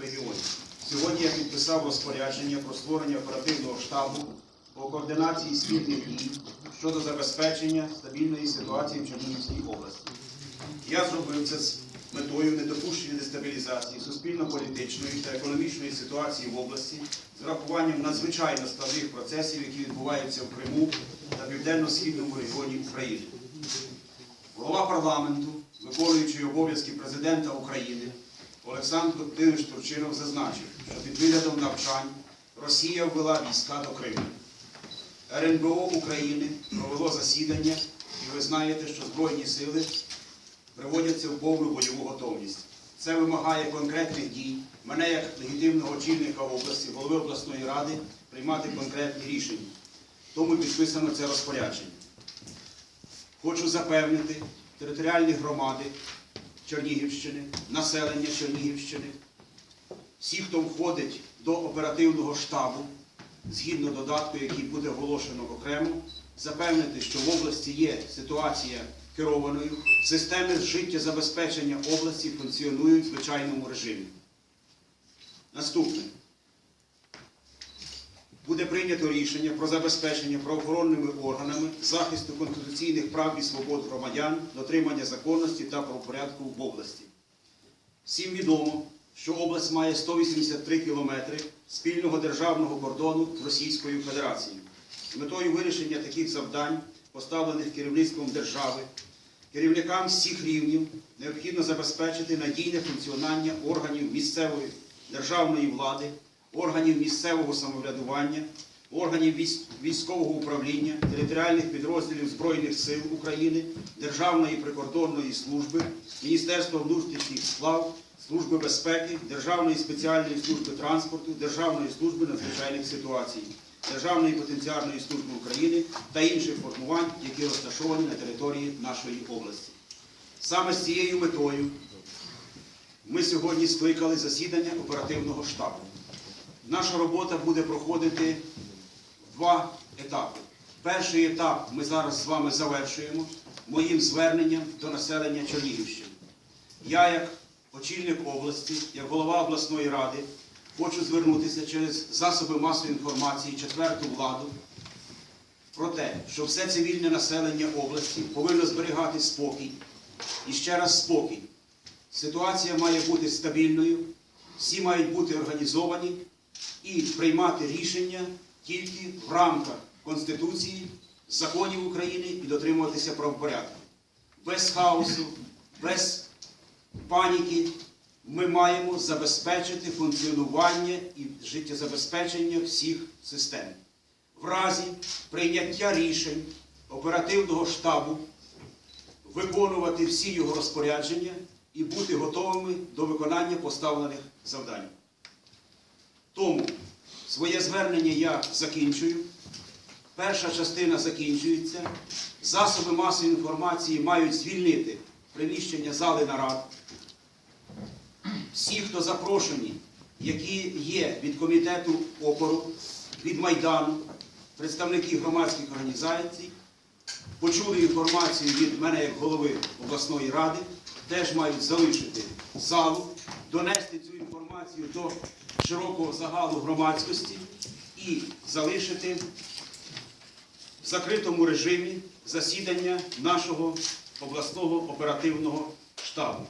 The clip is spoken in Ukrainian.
регіоні. Сьогодні я підписав розпорядження про створення оперативного штабу по координації спільних дій щодо забезпечення стабільної ситуації в Чернігівській області. Я зробив це з метою недопущення дестабілізації суспільно-політичної та економічної ситуації в області з врахуванням надзвичайно складних процесів, які відбуваються в Криму та південно-східному регіоні України. Голова парламенту, виконуючий обов'язки президента України, Олександр Коптинович Турчинов зазначив, що під виглядом навчань Росія ввела війська до Криму. РНБО України провело засідання, і ви знаєте, що Збройні сили приводяться в повну бойову готовність. Це вимагає конкретних дій. Мене, як легітимного очільника області, голови обласної ради, приймати конкретні рішення. Тому підписано це розпорядження. Хочу запевнити територіальні громади Чернігівщини, населення Чернігівщини, всі, хто входить до оперативного штабу, згідно додатку, який буде оголошено окремо, запевнити, що в області є ситуація керованою, системи життєзабезпечення області функціонують в звичайному режимі. Наступне. Буде прийнято рішення про забезпечення правоохоронними органами захисту конституційних прав і свобод громадян, дотримання законності та правопорядку в області. Всім відомо, що область має 183 кілометри спільного державного кордону з Російською Федерацією. З метою вирішення таких завдань, поставлених керівництвом держави, керівникам всіх рівнів необхідно забезпечити надійне функціонування органів місцевої державної влади, органів місцевого самоврядування, органів військового управління, територіальних підрозділів Збройних сил України, Державної прикордонної служби, Міністерства внутрішніх справ, Служби безпеки, Державної спеціальної служби транспорту, Державної служби надзвичайних ситуацій, Державної потенціарної служби України та інших формувань, які розташовані на території нашої області. Саме з цією метою ми сьогодні скликали засідання оперативного штабу. Наша робота буде проходити два етапи. Перший етап ми зараз з вами завершуємо моїм зверненням до населення Чернігівщини. Я, як очільник області, як голова обласної ради, хочу звернутися через засоби масової інформації, четверту владу, про те, що все цивільне населення області повинно зберігати спокій. І ще раз спокій. Ситуація має бути стабільною, всі мають бути організовані і приймати рішення тільки в рамках Конституції, законів України і дотримуватися правопорядку. Без хаосу, без паніки ми маємо забезпечити функціонування і життєзабезпечення всіх систем. В разі прийняття рішень оперативного штабу виконувати всі його розпорядження і бути готовими до виконання поставлених завдань. Тому своє звернення я закінчую. Перша частина закінчується. Засоби масової інформації мають звільнити приміщення зали нарад. Всі, хто запрошені, які є від комітету опору, від Майдану, представники громадських організацій, почули інформацію від мене як голови обласної ради, теж мають залишити залу, донести цю інформацію до широкого загалу громадськості і залишити в закритому режимі засідання нашого обласного оперативного штабу.